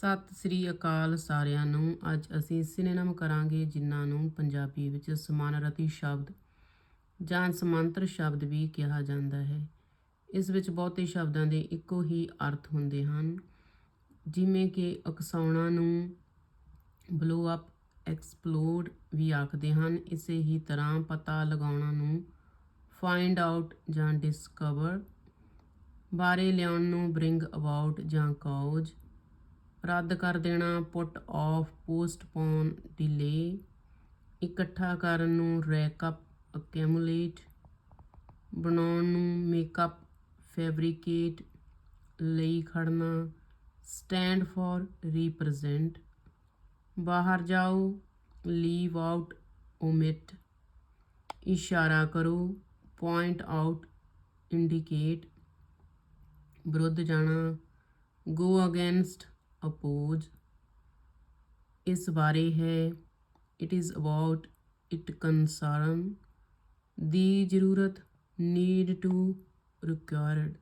ਸਤਿ ਸ੍ਰੀ ਅਕਾਲ ਸਾਰਿਆਂ ਨੂੰ। ਅੱਜ ਅਸੀਂ ਸਿਨੇਨਮ ਕਰਾਂਗੇ, ਜਿਨ੍ਹਾਂ ਨੂੰ ਪੰਜਾਬੀ ਵਿੱਚ ਸਮਾਨਰਤੀ ਸ਼ਬਦ ਜਾਂ ਸਮਾਂਤਰ ਸ਼ਬਦ ਵੀ ਕਿਹਾ ਜਾਂਦਾ ਹੈ। ਇਸ ਵਿੱਚ ਬਹੁਤੇ ਸ਼ਬਦਾਂ ਦੇ ਇੱਕੋ ਹੀ ਅਰਥ ਹੁੰਦੇ ਹਨ। ਜਿਵੇਂ ਕਿ ਅਕਸਾਉਣਾ ਨੂੰ ਬਲੋ ਅਪ ਐਕਸਪਲੋਡ ਵੀ ਆਖਦੇ ਹਨ। ਇਸੇ ਹੀ ਤਰ੍ਹਾਂ ਪਤਾ ਲਗਾਉਣਾ ਨੂੰ ਫਾਈਂਡ ਆਊਟ ਜਾਂ ਡਿਸਕਵਰ ਬਾਰੇ ਲਿਆਉਣ ਨੂੰ ਬ੍ਰਿੰਗ ਅਬਾਊਟ ਜਾਂ ਕਾਜ਼ ਰੱਦ ਕਰ ਦੇਣਾ, ਪੁੱਟ ਆਫ, ਪੋਸਟਪੋਨ ਡਿਲੇ ਇਕੱਠਾ ਕਰਨ ਨੂੰ ਰੈਕਅਪ ਅਕੈਮੂਲੇਟ ਬਣਾਉਣ ਨੂੰ ਮੇਕਅਪ ਫੈਬਰੀਕੇਟ ਲਈ ਖੜਨਾ ਸਟੈਂਡ ਫॉर ਰਿਪਰੈਜ਼ੈਂਟ ਬਾਹਰ ਜਾਓ ਲੀਵ ਆਊਟ ਓਮਿਟ ਇਸ਼ਾਰਾ ਕਰੋ ਪੁਆਇੰਟ ਆਊਟ ਇੰਡੀਕੇਟ ਵਿਰੁੱਧ ਜਾਣਾ ਗੋ ਅਗੇਂਸਟ ਅਪੋਜ਼। ਇਸ ਬਾਰੇ ਹੈ। It is about it concern ਦੀ ਜ਼ਰੂਰਤ ਨੀਡ ਟੂ ਰਿਕੁਆਇਰਡ